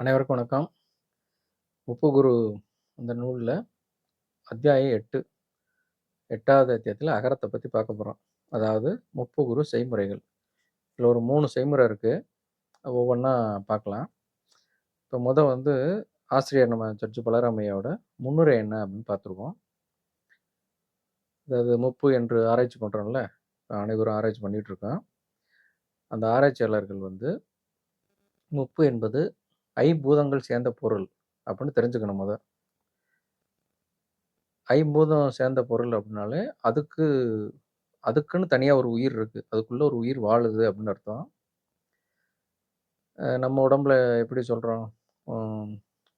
அனைவருக்கும் வணக்கம். முப்புகுரு அந்த நூலில் அத்தியாயம் எட்டு எட்டாவது அத்தியாயத்தில் அகரத்தை பற்றி பார்க்க போகிறோம் அதாவது முப்பு குரு செய்முறைகள். இதில் ஒரு மூணு செய்முறை இருக்குது ஒவ்வொன்றா பார்க்கலாம். இப்போ முதல் வந்து ஆசிரியர் நம்ம சர்ச்சு பலராமையோட முன்னுரை என்ன அப்படின்னு பார்த்துருக்கோம் அதாவது முப்பு என்று ஆராய்ச்சி பண்றோம்ல, அனைவரும் ஆராய்ச்சி பண்ணிகிட்ருக்கோம் அந்த ஆராய்ச்சியாளர்கள் வந்து முப்பு என்பது ஐம்பூதங்கள் சேர்ந்த பொருள் அப்படின்னு தெரிஞ்சுக்கணும் முத. ஐம்பூதம் சேர்ந்த பொருள் அப்படின்னாலே, அதுக்கு அதுக்குன்னு தனியாக ஒரு உயிர் இருக்குது அதுக்குள்ளே ஒரு உயிர் வாழுது அப்படின்னு அர்த்தம். நம்ம உடம்புல எப்படி சொல்கிறோம்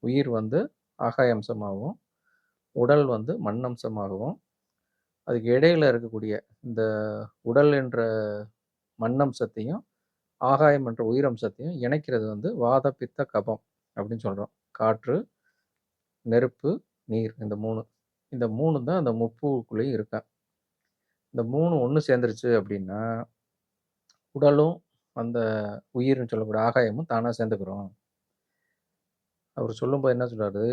உயிர் வந்து ஆகாய அம்சமாகவும், உடல் வந்து மண் அம்சமாகவும், அதுக்கு இடையில இருக்கக்கூடிய இந்த உடல் என்ற மண்ணம்சத்தையும், ஆகாயம் என்ற உயிரம்சத்தையும் இணைக்கிறது வந்து வாத, பித்த, கபம் அப்படின்னு சொல்கிறோம் காற்று, நெருப்பு, நீர் இந்த மூணு இந்த மூணு தான் அந்த முப்புக்குள்ளேயும் இருக்கா இந்த மூணு ஒன்று சேர்ந்துருச்சு அப்படின்னா, உடலும் அந்த உயிர்னு சொல்லக்கூடிய ஆகாயமும் தானாக சேர்ந்துக்கிறோம். அவர் சொல்லும்போது என்ன சொல்கிறாரு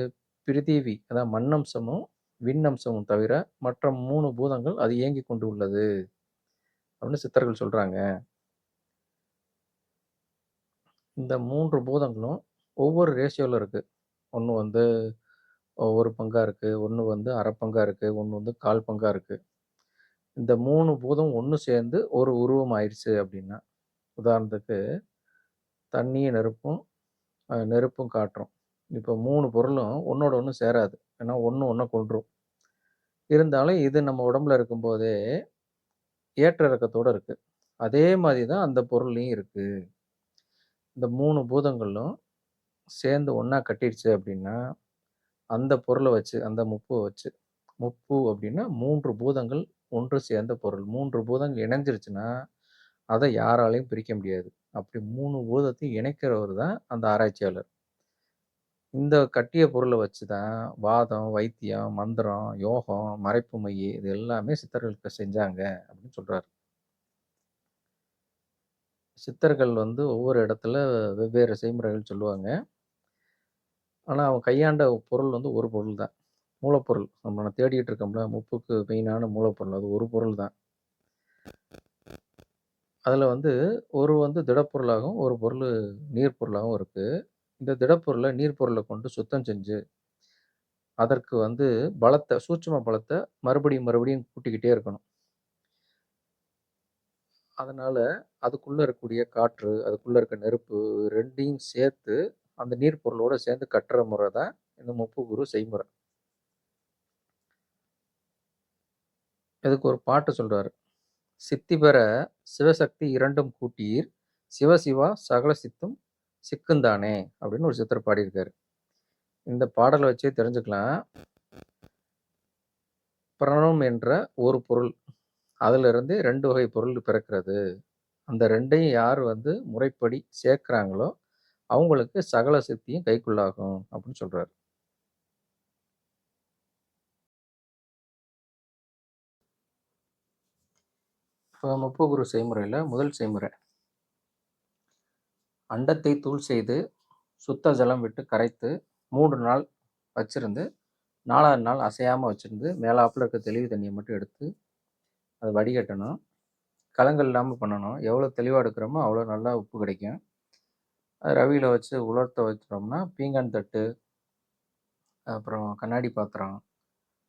பிரிதிவி அதாவது மண்ணம்சமும், விண்ணம்சமும் தவிர மற்ற மூணு பூதங்கள் அது இயங்கி கொண்டு உள்ளது. அப்படின்னு சித்தர்கள் சொல்கிறாங்க இந்த மூன்று பூதங்களும் ஒவ்வொரு ரேஷியோவில் இருக்குது ஒன்று வந்து ஒரு பங்காக இருக்குது ஒன்று வந்து அரை பங்காக இருக்குது ஒன்று வந்து கால் பங்காக இருக்குது இந்த மூணு பூதம் ஒன்று சேர்ந்து ஒரு உருவம் ஆயிடுச்சு அப்படின்னா, உதாரணத்துக்கு தண்ணியும் நெருப்பும், நெருப்பும் காற்றும். இப்போ மூணு பொருளும் ஒன்றோட ஒன்று சேராது. ஏன்னா ஒன்று ஒன்று கொன்றும். இருந்தாலும் இது நம்ம உடம்புல இருக்கும்போதே ஏற்ற இறக்கத்தோடு இருக்குது அதே மாதிரி தான் அந்த பொருள்லையும் இருக்குது இந்த மூணு பூதங்களும் சேர்ந்து ஒன்றா கட்டிடுச்சு அப்படின்னா, அந்த பொருளை வச்சு, அந்த முப்பை வச்சு முப்பு அப்படின்னா மூன்று பூதங்கள் ஒன்று சேர்ந்த பொருள். மூன்று பூதங்கள் இணைஞ்சிருச்சுன்னா, அதை யாராலையும் பிரிக்க முடியாது. அப்படி மூணு பூதத்தையும் இணைக்கிறவர் தான் அந்த ஆராய்ச்சியாளர். இந்த கட்டிய பொருளை வச்சு தான் வாதம், வைத்தியம், மந்திரம், யோகம், மறைப்பு மை இது எல்லாமே சித்தர்களுக்கு செஞ்சாங்க அப்படின்னு சொல்கிறாரு சித்தர்கள் வந்து ஒவ்வொரு இடத்துல வெவ்வேறு செய்முறைகள் சொல்லுவாங்க. ஆனால் அவங்க கையாண்ட பொருள் வந்து ஒரு பொருள் தான். மூலப்பொருள். நம்ம தேடிட்டு இருக்கோம்ல, முப்புக்கு மெயினான மூலப்பொருள். அது ஒரு பொருள் தான். அதில் வந்து ஒரு வந்து திடப்பொருளாகவும், ஒரு பொருள் நீர் பொருளாகவும் இருக்குது இந்த திடப்பொருளை நீர் கொண்டு சுத்தம் செஞ்சு, அதற்கு வந்து பலத்தை சூட்சும பலத்தை மறுபடியும், மறுபடியும் கூட்டிக்கிட்டே இருக்கணும். அதனால் அதுக்குள்ளே இருக்கக்கூடிய காற்று, அதுக்குள்ளே இருக்க நெருப்பு ரெண்டையும் சேர்த்து அந்த நீர் பொருளோடு சேர்ந்து கட்டுற முறை தான் இந்த முப்புகுரு செய்முறை. இதுக்கு ஒரு பாட்டு சொல்கிறார் "சித்தி பெற சிவசக்தி இரண்டும் கூட்டீர், சிவசிவா சகல சித்தும் சிக்குந்தானே" அப்படின்னு ஒரு சித்தர் பாடியிருக்காரு. இந்த பாடலை வச்சே தெரிஞ்சுக்கலாம். பிரணவம் என்ற ஒரு பொருள். அதிலிருந்து ரெண்டு வகை பொருள் பிறக்கிறது. அந்த ரெண்டையும் யார் வந்து முறைப்படி சேர்க்குறாங்களோ அவங்களுக்கு சகல சக்தியும் கைக்குள்ளாகும் அப்படின்னு சொல்றாரு. இப்போ முப்பகுரு செய்முறையில் முதல் செய்முறை. அண்டத்தை தூள் செய்து, சுத்த ஜலம் விட்டு கரைத்து மூன்று நாள் வச்சிருந்து, நாலாவது நாள் அசையாமல் வச்சுருந்து மேலாப்பில் இருக்க தெளிவு தண்ணியை மட்டும் எடுத்து, அதை வடிகட்டணும். கலங்கள் இல்லாமல் பண்ணணும். எவ்வளோ தெளிவாக எடுக்கிறோமோ, அவ்வளோ நல்லா உப்பு கிடைக்கும். அது ரவியில் வச்சு உலர்த்த வச்சுட்டோம்னா, பீங்கான் தட்டு, அப்புறம் கண்ணாடி பாத்திரம்,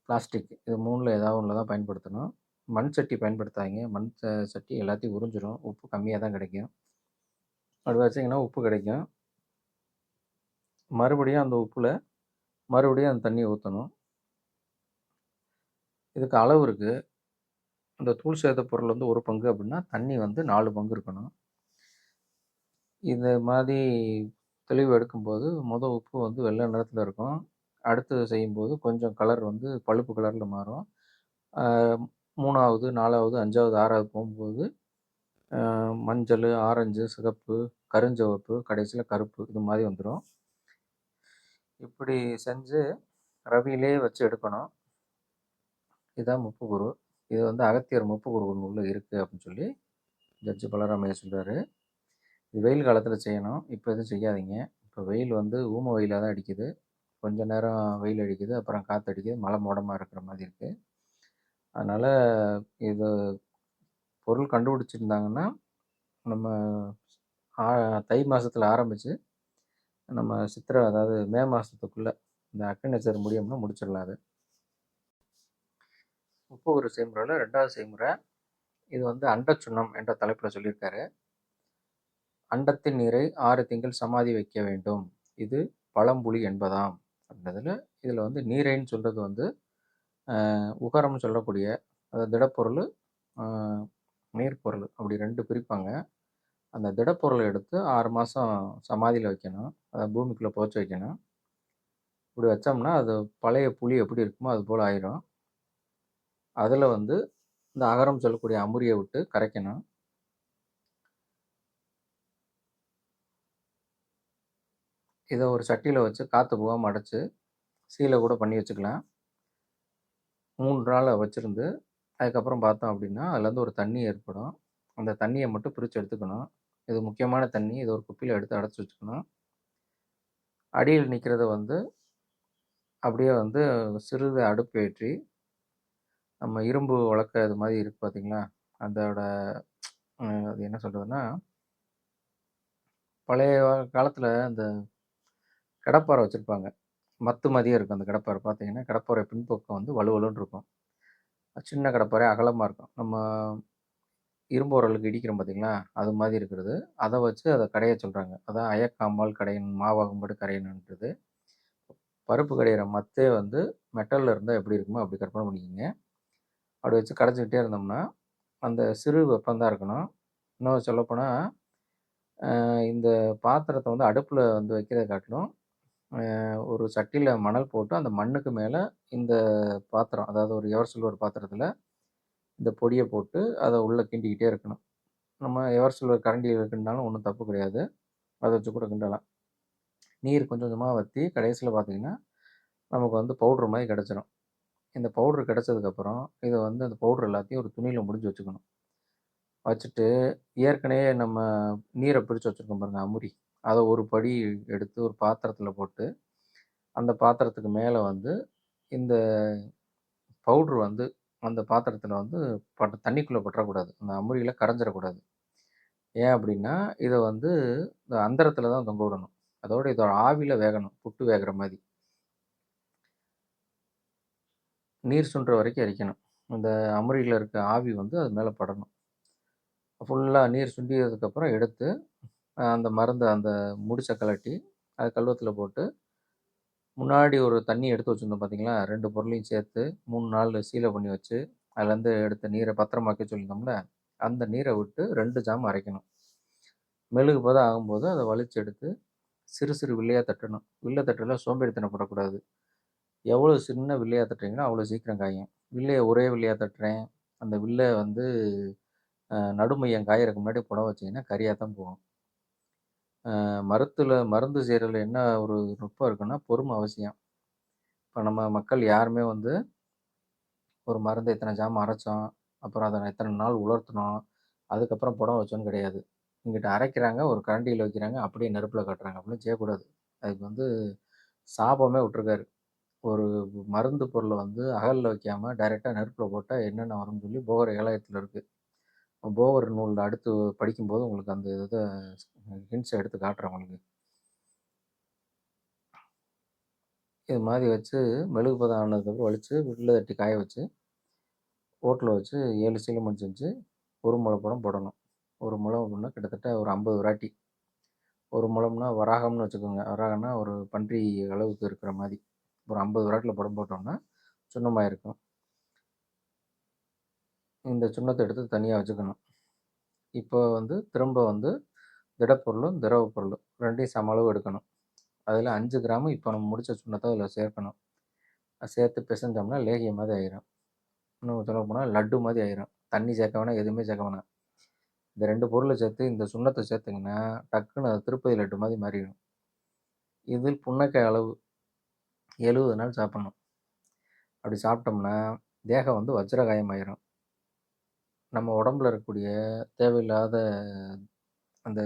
பிளாஸ்டிக் இது மூணில் ஏதாவது ஒண்ணுல தான் பயன்படுத்தணும். மண் சட்டி பயன்படுத்தாங்க மண் ச சட்டி எல்லாத்தையும் உறிஞ்சிடும் உப்பு கம்மியாக தான் கிடைக்கும். அப்படி வச்சீங்கன்னா உப்பு கிடைக்கும். மறுபடியும் அந்த உப்பில் மறுபடியும் அந்த தண்ணி ஊற்றணும் இதுக்கு அளவு இருக்குது அந்த தூள் சேர்த்த பொருள் வந்து ஒரு பங்கு அப்படின்னா, தண்ணி வந்து நாலு பங்கு இருக்கணும். இந்த மாதிரி தெளிவு எடுக்கும்போது, மொதல் உப்பு வந்து வெள்ளை நிறத்தில் இருக்கும். அடுத்து செய்யும்போது கொஞ்சம் கலர் வந்து பழுப்பு கலரில் மாறும். மூணாவது நாலாவது அஞ்சாவது ஆறாவது போகும்போது, மஞ்சள் ஆரஞ்சு, சிகப்பு, கருஞ்சிவப்பு, கடைசியில் கருப்பு இது மாதிரி வந்துடும் இப்படி செஞ்சு ரவியிலேயே வச்சு எடுக்கணும். இதுதான் முப்புகுரு. இது வந்து அகத்தியர் முப்பு கொடுக்கணும் உள்ளே இருக்குது அப்படின்னு சொல்லி ஜட்ஜ் பலராம் சொல்கிறாரு இது வெயில் காலத்தில் செய்யணும். இப்போ எதுவும் செய்யாதீங்க. இப்போ வெயில் வந்து ஊம வெயிலாக தான் அடிக்குது. கொஞ்ச நேரம் வெயில் அடிக்குது. அப்புறம் காற்று அடிக்குது. மழை மோடமாக இருக்கிற மாதிரி இருக்குது அதனால் இது பொருள் கண்டுபிடிச்சிருந்தாங்கன்னா, நம்ம ஆ தை மாதத்தில் ஆரம்பித்து நம்ம சித்திரை அதாவது மே மாதத்துக்குள்ளே இந்த அக்னி நட்சத்திரம் முடியும்னா முடிச்சிடலாம் முப்பது ஒரு செய்முறையில் ரெண்டாவது செய்முறை. இது வந்து அண்டச்சுண்ணம் என்ற தலைப்பில் சொல்லியிருக்காரு. "அண்டத்தின் நீரை ஆறு திங்கள் சமாதி வைக்க வேண்டும். இது பழம்புலி என்பதாம்." அப்படின்றதுல இதில் வந்து நீரைன்னு சொல்கிறது வந்து, உகரம்னு சொல்லக்கூடிய அதாவது திடப்பொருள் அ நீர்ப்பொருள் அப்படி ரெண்டு பிரிப்பாங்க. அந்த திடப்பொருளை எடுத்து ஆறு மாதம் சமாதியில் வைக்கணும். அதை பூமிக்குள்ளே புதைச்சு வைக்கணும். இப்படி வச்சோம்னா, அது பழைய புளி எப்படி இருக்குமோ அது போல் ஆயிரும். அதில் வந்து இந்த அகரம் சொல்லக்கூடிய அமுரியை விட்டு கரைக்கணும். இதை ஒரு சட்டியில் வச்சு காற்று போகாமல் அடைச்சி சீலை கூட பண்ணி வச்சுக்கலாம். மூன்று நாள் வச்சுருந்து அதுக்கப்புறம் பார்த்தோம் அப்படின்னா, அதுலேருந்து ஒரு தண்ணி ஏற்படும். அந்த தண்ணியை மட்டும் பிரித்து எடுத்துக்கணும். இது முக்கியமான தண்ணி. இதை ஒரு குப்பியில் எடுத்து அடைச்சி வச்சுக்கணும். அடியில் நிற்கிறத வந்து அப்படியே வந்து சிறிது அடுப்பு ஏற்றி, நம்ம இரும்பு வளர்க்க இது மாதிரி இருக்கு பார்த்தீங்களா? அதோட அது என்ன சொல்கிறதுன்னா பழைய காலத்தில் அந்த கடப்பாரை வச்சுருப்பாங்க மத்து மதியம் இருக்கும் அந்த கடப்பாரை பார்த்தீங்கன்னா, கடப்பாரை பின்பக்கம் வந்து வலுவலுன்னு இருக்கும். சின்ன கடப்பாறை அகலமாக இருக்கும். நம்ம இரும்பு உரலுக்கு இடிக்கிறோம் பார்த்தீங்களா? அது மாதிரி இருக்கிறது. அதை வச்சு அதை கடைய சொல்கிறாங்க அதான் அயக்காமல் கடையின் மாவாகும்படி கரையணுன்றது. பருப்பு கடையிற மத்தே வந்து மெட்டலில் இருந்தால் எப்படி இருக்குமோ அப்படி கற்பனை பண்ணிக்கோங்க அப்படி வச்சு கடைச்சிக்கிட்டே இருந்தோம்னா, அந்த சிறு வெப்பம் தான் இருக்கணும். இன்னும் சொல்லப்போனால் இந்த பாத்திரத்தை வந்து அடுப்பில் வந்து வைக்கிறத காட்டிலும், ஒரு சட்டியில் மணல் போட்டு அந்த மண்ணுக்கு மேலே இந்த பாத்திரம், அதாவது ஒரு எவர் சில்வர் பாத்திரத்தில் இந்த பொடியை போட்டு அதை உள்ளே கிண்டிக்கிட்டே இருக்கணும். நம்ம எவர் சில்வர் கரண்டியில் கிண்டாலும் ஒன்றும் தப்பு கிடையாது. அதை வச்சு கூட கிண்டலாம். நீர் கொஞ்சம் கொஞ்சமாக வற்றி கடைசியில் பார்த்தீங்கன்னா, நமக்கு வந்து பவுட்ரு மாதிரி கிடச்சிரும் இந்த பவுடர் கிடைச்சதுக்கப்புறம், இதை வந்து அந்த பவுடர் எல்லாத்தையும் ஒரு துணியில் முடிஞ்சு வச்சுக்கணும். வச்சுட்டு, ஏற்கனவே நம்ம நீரை பிடிச்சி வச்சிருக்கோம் பாருங்கள் அமுரி. அதை ஒரு படி எடுத்து ஒரு பாத்திரத்தில் போட்டு, அந்த பாத்திரத்துக்கு மேலே வந்து இந்த பவுட்ரு வந்து அந்த பாத்திரத்தில் வந்து பட்ட தண்ணிக்குள்ளே பற்றக்கூடாது. அந்த அமுரியில் கரைஞ்சிடக்கூடாது ஏன் அப்படின்னா, இதை வந்து இந்த அந்தரத்தில் தான் தொங்க விடணும். அதோடு இதோட ஆவியில் வேகணும். புட்டு வேகிற மாதிரி நீர் சுன்ற வரைக்கும் எரிக்கணும். அந்த அமுரியில இருக்க ஆவி வந்து அது மேலே படணும். ஃபுல்லாக நீர் சுண்டியதுக்கப்புறம் எடுத்து, அந்த மருந்தை அந்த முடிச்ச கழட்டி, அது கல்வத்தில் போட்டு, முன்னாடி ஒரு தண்ணி எடுத்து வச்சிருந்தோம் பார்த்தீங்களா? ரெண்டு பொருளையும் சேர்த்து மூணு நாள் சீலை பண்ணி வச்சு, அதுலேருந்து எடுத்த நீரை பத்திரமாக்க சொல்லியிருந்தோம்ல, அந்த நீரை விட்டு ரெண்டு ஜாமம் அரைக்கணும். மெழுகு பதம் ஆகும்போது அதை வலிச்சு எடுத்து, சிறு சிறு வில்லையாக தட்டணும். வில்ல தட்டுறதுல சோம்பேறித்தனப்படக்கூடாது. எவ்வளோ சின்ன வில்லையா தட்டுறீங்களோ, அவ்வளோ சீக்கிரம் காயும். வில்லையை ஒரே வில்லையா தட்டுறேன், அந்த வில்லை வந்து நடுமையம் காயறதுக்கு முன்னாடி புட வச்சீங்கன்னா, கரியாக தான் போகும். மருத்தில் மருந்து செய்கிறதுல என்ன ஒரு நுட்பம் இருக்குன்னா, பொறுமை அவசியம். இப்போ நம்ம மக்கள் யாருமே வந்து, ஒரு மருந்து எத்தனை ஜாமம் அரைச்சோம், அப்புறம் அதை எத்தனை நாள் உலர்த்துனோம், அதுக்கப்புறம் புடம் வச்சோன்னு கிடையாது. இங்கிட்ட அரைக்கிறாங்க, ஒரு கரண்டியில் வைக்கிறாங்க, அப்படியே நெருப்பில் காட்டுறாங்க. அப்படின்னு செய்யக்கூடாது. அதுக்கு வந்து சாபமே விட்டுருக்காரு. ஒரு மருந்து பொருளை வந்து அகல்ல வைக்காமல் டைரெக்டாக நெருப்பில் போட்டால் என்னென்ன வரும்னு சொல்லி போகர் ஏழாயிரத்தில இருக்குது போகர் நூலில் அடுத்து படிக்கும்போது உங்களுக்கு அந்த இதை ஹிண்ட்ஸை எடுத்து காட்டுறேன் உங்களுக்கு. இது மாதிரி வச்சு மெழுகு பதம் ஆனதுக்கப்புறம் வலித்து வீட்டில் தட்டி காய வச்சு, ஓட்டில் வச்சு 7 சீல செஞ்சு, 1 முழப்பழம் போடணும். ஒரு முழம் அப்படின்னா கிட்டத்தட்ட ஒரு 50 விராட்டி. 1 முழம்னா வராகம்னு வச்சுக்கோங்க. வராகம்னா ஒரு பன்றி அளவுக்கு இருக்கிற மாதிரி ஒரு ஐம்பது விராட்டில் படம் போட்டோம்னா, சுண்ணமாக இருக்கும். இந்த சுண்ணத்தை எடுத்து தனியாக வச்சுக்கணும். இப்போ வந்து திரும்ப வந்து திடப்பொருளும், திரவ பொருளும் 2யும் சம அளவு எடுக்கணும். அதில் அஞ்சு கிராம் இப்போ நம்ம முடித்த சுண்ணத்தை அதில் சேர்க்கணும். சேர்த்து பிசைஞ்சோம்னா லேகியம் மாதிரி ஆயிரும். இன்னும் சொல்லப்போனா லட்டு மாதிரி ஆயிரும். தண்ணி சேர்க்க வேணாம், எதுவுமே சேர்க்க வேணாம். இந்த ரெண்டு பொருளை சேர்த்து இந்த சுண்ணத்தை சேர்த்திங்கன்னா டக்குன்னு அது திருப்பதி லட்டு மாதிரி மாறிடும். இதில் புன்னக்கை அளவு 70 நாள் சாப்பிடணும். அப்படி சாப்பிட்டோம்னா, தேகம் வந்து வஜ்ரகாயமாயிரும். நம்ம உடம்புல இருக்கக்கூடிய தேவையில்லாத அந்த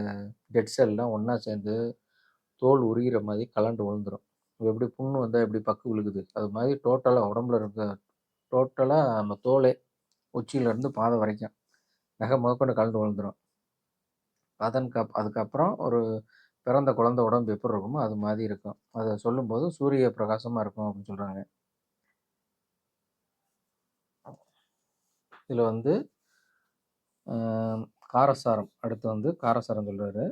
டெட் செல்லாம் ஒன்றா சேர்ந்து, தோல் உரிகிற மாதிரி கலண்டு விழுந்துடும் எப்படி புண்ணு வந்தால் எப்படி பக்கு விழுகுது, அது மாதிரி டோட்டலாக உடம்புல இருக்க டோட்டலாக நம்ம தோலே உச்சியிலேருந்து பாதை வரைக்கும் நகை முதற்கொண்டு கழண்டு விழுந்துடும் அதன் கப் அதுக்கப்புறம் ஒரு பிறந்த குழந்தை உடம்பு எப்படி இருக்குமோ அது மாதிரி இருக்கும். அதை சொல்லும்போது சூரிய பிரகாசமாக இருக்கும் அப்படின்னு சொல்கிறாங்க இதில் வந்து காரசாரம் அடுத்து வந்து காரசாரம் சொல்கிறாரு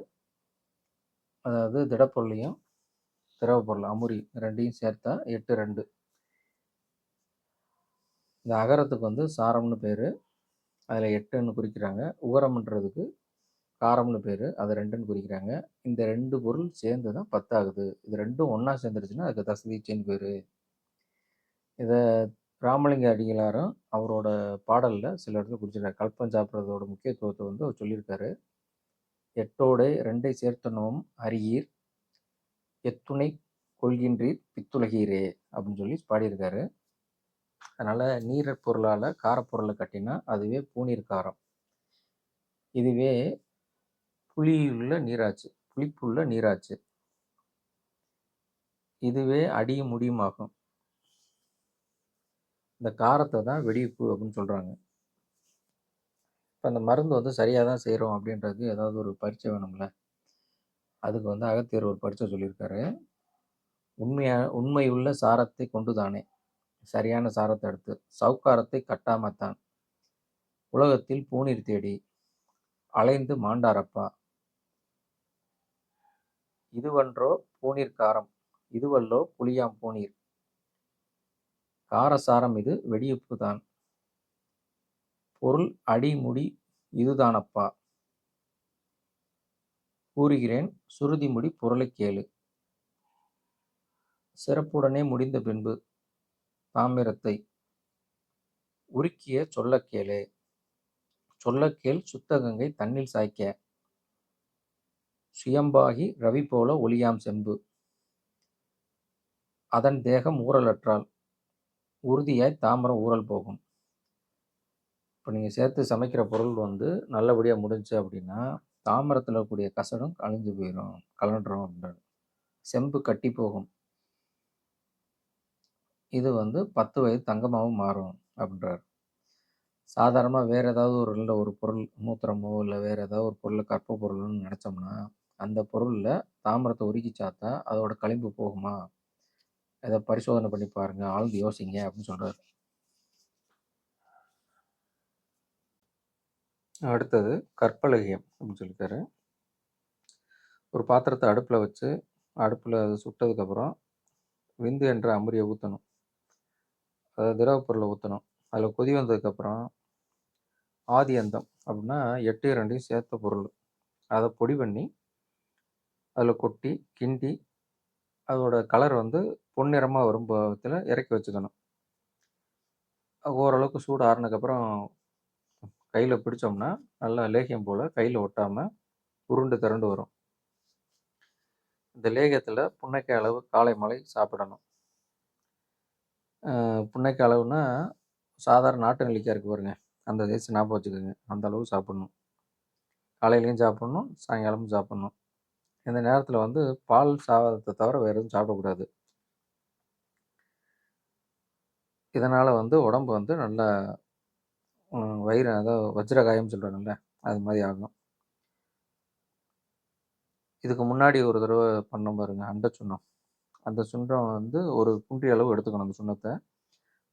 அதாவது திடப்பொருளையும், திரவ பொருள் அமுரி ரெண்டையும் சேர்த்தா 8, 2. இந்த அகரத்துக்கு வந்து சாரம்னு பேர் அதில் எட்டுன்னு குறிக்கிறாங்க. உகரம்ன்றதுக்கு காரம்னு பேர் அதை ரெண்டுன்னு குறிக்கிறாங்க. இந்த ரெண்டு பொருள் சேர்ந்து தான் பத்தாகுது இது ரெண்டும் ஒன்றா சேர்ந்துருச்சுன்னா, அதுக்கு தசதீட்சைன்னு பேர் இதை ராமலிங்க அடிகளாரும் அவரோட பாடலில் சில இடத்துல குறிச்சிருக்காரு. கல்பம் சாப்பிட்றதோட முக்கியத்துவத்தை வந்து அவர் சொல்லியிருக்காரு. "எட்டோடே 2ஐ சேர்த்தனவும் அறியீர், எத்துணை கொள்கின்றீர் பித்துலகீரே" அப்படின்னு சொல்லி பாடியிருக்காரு. அதனால் நீரற் பொருளால் காரப்பொருளை கட்டினா, அதுவே பூநீர் காரம். இதுவே புளியுள்ள நீராச்சு. புளிப்புள்ள நீராச்சு. இதுவே அடியும் முடியுமாகும். இந்த காரத்தை தான் வெடிப்பு அப்படின்னு சொல்கிறாங்க இப்போ அந்த மருந்து வந்து சரியாக தான் செய்கிறோம் அப்படின்றது ஏதாவது ஒரு பரீட்சை வேணும்ல. அதுக்கு வந்து அகத்தியர் ஒரு பரீட்சை சொல்லியிருக்காரு. உண்மையா உண்மையுள்ள சாரத்தை கொண்டு தானே சரியான சாரத்தை எடுத்து, சவுக்காரத்தை கட்டாமத்தான், உலகத்தில் பூநீர் தேடி, அலைந்து மாண்டாரப்பா. இதுவன்றோ பூநீர் காரம், இதுவல்லோ புளியாம் பூநீர். காரசாரம் இது வெடியுப்பு தான். பொருள் அடி முடி இதுதானப்பா. கூறுகிறேன் சுருதிமுடி பொருளைக் கேளு. சிறப்புடனே முடிந்த பின்பு, தாமிரத்தை உருக்கிய சொல்லக்கேளே சொல்லக்கேள் சுத்தகங்கை தண்ணில் சுத்த கங்கை சாய்க்க. சுயம்பாகி ரவி போல ஒளியாம் செம்பு. அதன் தேகம் ஊறலற்றால், உறுதியாய் தாமரம் ஊறல் போகும். இப்போ நீங்கள் சேர்த்து சமைக்கிற பொருள் வந்து நல்லபடியாக முடிஞ்சுச்சு அப்படின்னா, தாமரத்தில் இருக்கக்கூடிய கசடும் கழிஞ்சு போயிடும் கழன்றும் அப்படின்றாரு. செம்பு கட்டி போகும். இது வந்து 10 வயது தங்கமாகவும் மாறும் அப்படின்றார் சாதாரணமாக வேறு ஏதாவது ஒரு நல்ல ஒரு பொருள், மூத்திரமோ இல்லை வேறு ஏதாவது ஒரு பொருள் கற்ப பொருள்னு நினச்சோம்னா அந்த பொருளில் தாமரத்தை உருக்கி சாத்தா அதோட களிம்பு போகுமா? அதை பரிசோதனை பண்ணி பாருங்க. ஆழ்ந்து யோசிங்க அப்படின்னு சொல்கிறார் அடுத்தது கற்பலகியம் அப்படின்னு சொல்லியிருக்காரு. ஒரு பாத்திரத்தை அடுப்பில் வச்சு, அடுப்பில் அது சுட்டதுக்கப்புறம், விந்து என்ற அமுரிய ஊற்றணும் அதாவது திரவ ஊற்றணும் அதில் கொதி வந்ததுக்கப்புறம், ஆதி அந்தம் அப்படின்னா 8, 2யும் சேர்த்த பொருள். அதை பொடி பண்ணி, அதில் கொட்டி, கிண்டி, அதோட கலர் வந்து பொன்னிறமாக வரும் பதத்துல இறக்கி வச்சுக்கணும். ஓரளவுக்கு சூடு ஆறுனதுக்கப்புறம், கையில் பிடிச்சோம்னா, நல்லா லேகியம் போல் கையில் ஒட்டாமல் உருண்டு திரண்டு வரும். இந்த லேகியத்தில் புன்னைக்காய் அளவு காலை, மலை சாப்பிடணும். புன்னைக்காய் அளவுன்னா, சாதாரண நாட்டு நெல்லிக்காய் இருக்குது பாருங்க. அந்த சைஸ் ஞாபகம் வச்சுக்கோங்க. அந்த அளவு சாப்பிடணும். காலையிலையும் சாப்பிடணும், சாயங்காலமும் சாப்பிடணும். இந்த நேரத்தில் வந்து பால் சாதத்தை தவிர வேற எதுவும் சாப்பிடக்கூடாது. இதனால் வந்து உடம்பு வந்து நல்லா வயிறு அதாவது வஜ்ரகாயம் சொல்கிறாங்கல்ல அது மாதிரி ஆகும். இதுக்கு முன்னாடி ஒரு தடவை பண்ணோம் பாருங்கள் அந்த சுண்ணம். அந்த சுண்டம் வந்து ஒரு குன்றி அளவு எடுத்துக்கணும் அந்த சுண்ணத்தை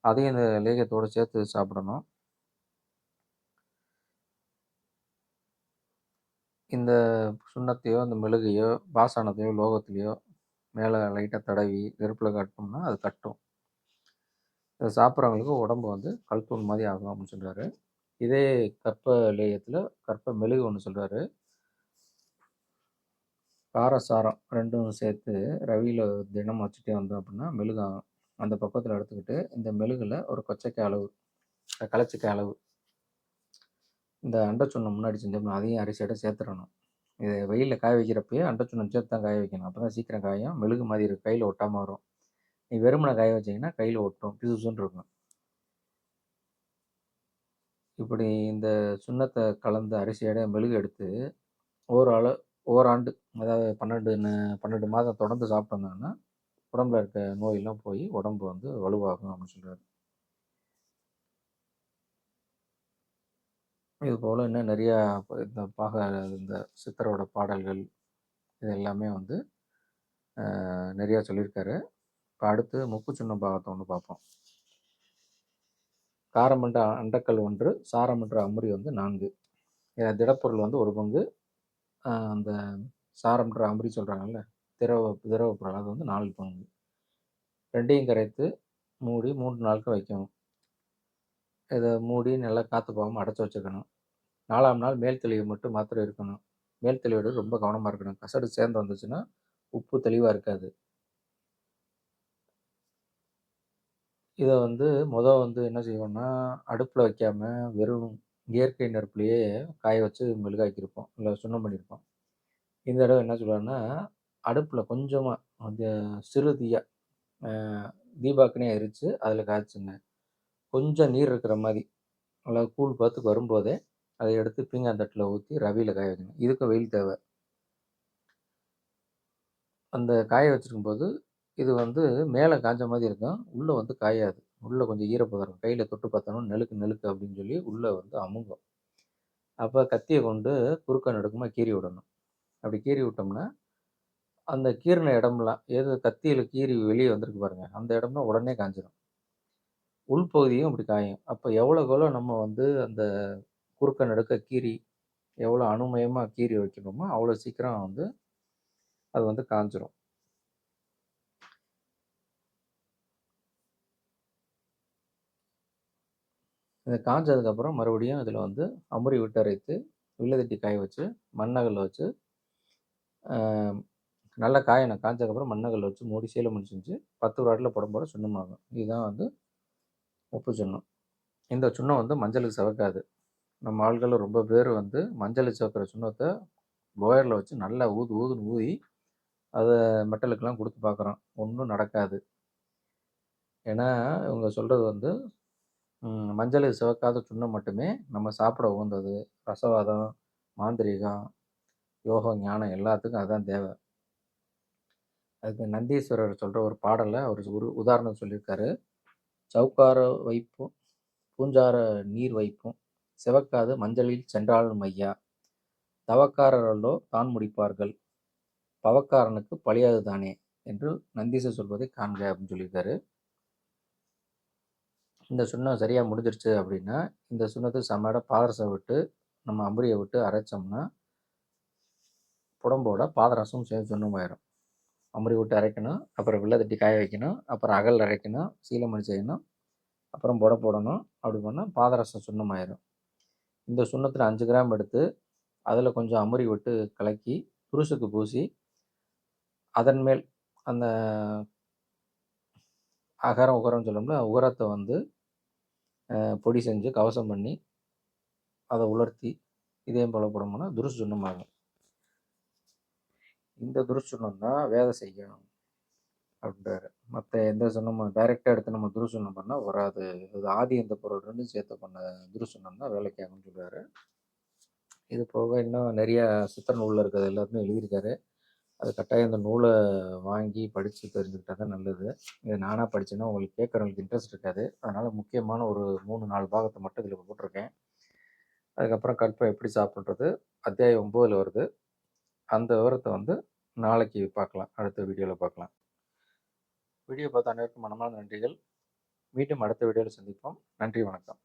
அதையும் இந்த லேகியத்தோட சேர்த்து சாப்பிடணும். இந்த சுண்ணத்தையோ, இந்த மெழுகையோ, பாசானத்தையோ, லோகத்திலையோ மேலே லைட்டாக தடவி நெருப்பில் கட்டோம்னா அது கட்டும். இதை சாப்பிட்றவங்களுக்கு உடம்பு வந்து கல்தூண் மாதிரி ஆகும் அப்படின்னு சொல்கிறாரு இதே கற்ப லேயத்தில் கற்ப மெழுகு ஒன்று சொல்கிறாரு காரசாரம் ரெண்டும் சேர்த்து ரவியில் தினம் வச்சுட்டே வந்தோம் அப்படின்னா, மெழுகு அந்த பக்கத்தில் எடுத்துக்கிட்டு, இந்த மெழுகில் ஒரு கொச்சைக்காய் அளவு, கலைச்சக்காய் அளவு இந்த அண்ட சுண்ணம் முன்னாடி செஞ்சோம்னா அதையும் அரிசியோட சேர்த்துறணும். இது வெயிலில் காய வைக்கிறப்பயே அண்ட சுண்ணம் சேர்த்து தான் காய வைக்கணும். அப்போ தான் சீக்கிரம் காயும். மெழுகு மாதிரி இருக்கும். கையில் ஒட்டாமல் வரும். நீ வெறுமனை காய வச்சீங்கன்னா, கையில் ஒட்டும். பிசுசுன்னு இருக்கும். இப்படி இந்த சுண்ணத்தை கலந்த அரிசியோட மெழுகு எடுத்து, ஓராளு ஓராண்டு அதாவது பன்னெண்டு பன்னெண்டு மாதம் தொடர்ந்து சாப்பிட்டோம்னா உடம்புல இருக்க நோயெல்லாம் போய் உடம்பு வந்து வலுவாகும் அப்படின்னு சொல்கிறாரு இது போல் இன்னும் நிறையா இந்த பாக இந்த சித்தரோட பாடல்கள் இது எல்லாமே வந்து நிறையா சொல்லியிருக்காரு. இப்போ அடுத்து முப்பு சின்ன பாகத்தை ஒன்று பார்ப்போம். காரமன்ற அண்டக்கல் ஒன்று சாரமன்ற அமுரி வந்து நான்கு. இதில் திடப்பொருள் வந்து ஒரு பங்கு அந்த சாரமன்ற அமுரி சொல்கிறாங்கல்ல திரவ திரவ பொருள் அது வந்து நாலு பங்கு. ரெண்டையும் கரைத்து மூடி மூன்று நாளுக்கு வைக்கணும். இதை மூடி நல்லா காற்று போகாமல் அடைச்சி வச்சுக்கணும். நாலாம் நாள் மேல் தெளிவு மட்டும் மாத்திரை இருக்கணும். மேல் தெளிவோடு ரொம்ப கவனமாக இருக்கணும். கசடு சேர்ந்து வந்துச்சுன்னா உப்பு தெளிவாக இருக்காது. இதை வந்து முத வந்து என்ன செய்வோம்னா அடுப்பில் வைக்காமல் வெறும் இயற்கை நெருப்புலையே காய வச்சு மெழுகாக்கியிருப்போம். இல்லை சுண்ணம் பண்ணியிருப்போம். இந்த தடவை என்ன சொல்லுவாங்கன்னா அடுப்பில் கொஞ்சமாக அந்த சிறு தீயா அஹ், எரித்து அதில் காய்ச்சுங்க. கொஞ்சம் நீர் இருக்கிற மாதிரி. நல்லா கூழ் பார்த்து வரும்போதே அதை எடுத்து பீங்கான் தட்டில் ஊற்றி ரவியில் காய வைக்கணும் இதுக்கு வெயில் தேவை. அந்த காய வச்சுருக்கும் போது இது வந்து மேலே காஞ்ச மாதிரி இருக்கும். உள்ளே வந்து காயாது. உள்ளே கொஞ்சம் ஈரப்பதம். இருக்கும் கையில் தொட்டு பார்த்தோம்னா நெழுக்கு நெழுக்கு அப்படின்னு சொல்லி உள்ளே வந்து அமுங்கும். அப்போ கத்தியை கொண்டு குறுக்க நடுக்குமா கீறி விடணும். அப்படி கீறி விட்டோம்னா அந்த கீறின இடம்லாம் ஏதோ கத்தியில் கீறி வெளியே வந்திருக்கு பாருங்கள் அந்த இடம்லாம் உடனே காஞ்சிடும் உள்பகுதியும் அப்படி காயும். அப்போ எவ்வளோக்கு எவ்வளோ நம்ம வந்து அந்த குறுக்க நடுக்க கீறி எவ்வளோ அணுமயமாக கீறி வைக்கணுமோ அவ்வளோ சீக்கிரம் வந்து அது வந்து காஞ்சிரும். இது காஞ்சதுக்கப்புறம் மறுபடியும் இதில் வந்து அமுரி விட்டு அரைத்து காய வச்சு மண்ணகல்ல வச்சு ஆஹ், நல்லா காயணும். காஞ்சதுக்கப்புறம் மண்ணகல்ல வச்சு மூடி சீலை முடிச்சு பத்து வாட்டில் புடம் போட சுண்ணமாகும் இதுதான் வந்து உப்பு சுண்ணம் இந்த சுண்ணம் வந்து மஞ்சளுக்கு சிவக்காது. நம்ம ஆள்கள் ரொம்ப பேர் வந்து மஞ்சள் சிவக்கிற சுண்ணத்தை போயரில் வச்சு நல்லா ஊது ஊதுன்னு ஊதி அதை மெட்டலுக்கெல்லாம் கொடுத்து பார்க்குறோம். ஒன்றும் நடக்காது. ஏன்னா இவங்க சொல்கிறது வந்து மஞ்சளுக்கு சிவக்காத சுண்ணம் மட்டுமே நம்ம சாப்பிட உகந்தது. ரசவாதம் மாந்திரீகம் யோகம் ஞானம் எல்லாத்துக்கும் அதுதான் தேவை. அதுக்கு நந்தீஸ்வரர் சொல்கிற ஒரு பாடலை அவர் ஒரு உதாரணம் சொல்லியிருக்காரு. சவுக்கார வைப்பும் பூஞ்சார நீர் வைப்பும் சிவக்காது மஞ்சளில் சென்றாலும் ஐயா தவக்காரரல்லோ தான் முடிப்பார்கள். பவக்காரனுக்கு பழியாது தானே என்று நந்திச சொல்வதை காண்க அப்படின்னு சொல்லியிருக்காரு. இந்த சுண்ணம் சரியாக முடிஞ்சிருச்சு அப்படின்னா இந்த சுண்ணத்தை சமையட பாதரசம் விட்டு நம்ம அம்புரியை விட்டு அரைச்சோம்னா புடம்போட பாதரசம் சேர்ந்து சுண்ணமாயிரும் அமுறி விட்டு அரைக்கணும். அப்புறம் வெள்ளை தட்டி காய வைக்கணும். அப்புறம் அகல் அரைக்கணும். சீலமணி செய்யணும். அப்புறம் புட போடணும். அப்படி பண்ணால் பாதரசம் சுண்ணமாயிரும். இந்த சுண்ணத்தில் அஞ்சு கிராம் எடுத்து அதில் கொஞ்சம் அமுரி விட்டு கலக்கி துருசுக்கு பூசி அதன் மேல் அந்த அகரம் உகரம் சொல்லணும்ல உகரத்தை வந்து பொடி செஞ்சு கவசம் பண்ணி அதை உலர்த்தி இதே போல் போடணும்னா துருசு சுண்ணமாகும். இந்த துருசுனம் தான் வேலை செய்யும் அப்படின்றாரு. மற்ற எந்த சொன்னமும் டைரெக்டாக எடுத்து நம்ம துருசுனம் பண்ணால் வராது. இது ஆதி எந்த பொருள் ரெண்டும் சேர்த்து பண்ண துரு தான் வேலைக்கு ஆகும்னு சொல்கிறாரு இது போக இன்னும் நிறையா சித்திர நூலில் இருக்கிறது எல்லாத்தையும் எழுதியிருக்காரு. அது கட்டாயம் இந்த நூலை வாங்கி படித்து தெரிஞ்சுக்கிட்டா தான் நல்லது. இது நானாக படித்தேன்னா உங்களுக்கு கேட்குறவங்களுக்கு இன்ட்ரெஸ்ட் இருக்காது. அதனால் முக்கியமான ஒரு மூணு நாலு பாகத்தை மட்டும் இதில் போட்டிருக்கேன். அதுக்கப்புறம் கற்பை எப்படி சாப்பிட்றது? அத்தியாயம் ஒம்போதில் வருது. அந்த விவரத்தை வந்து நாளைக்கு பார்க்கலாம். அடுத்த வீடியோவில் பார்க்கலாம். வீடியோ பார்த்த அனைவருக்கும் மனமான நன்றிகள். மீண்டும் அடுத்த வீடியோவில் சந்திப்போம். நன்றி வணக்கம்.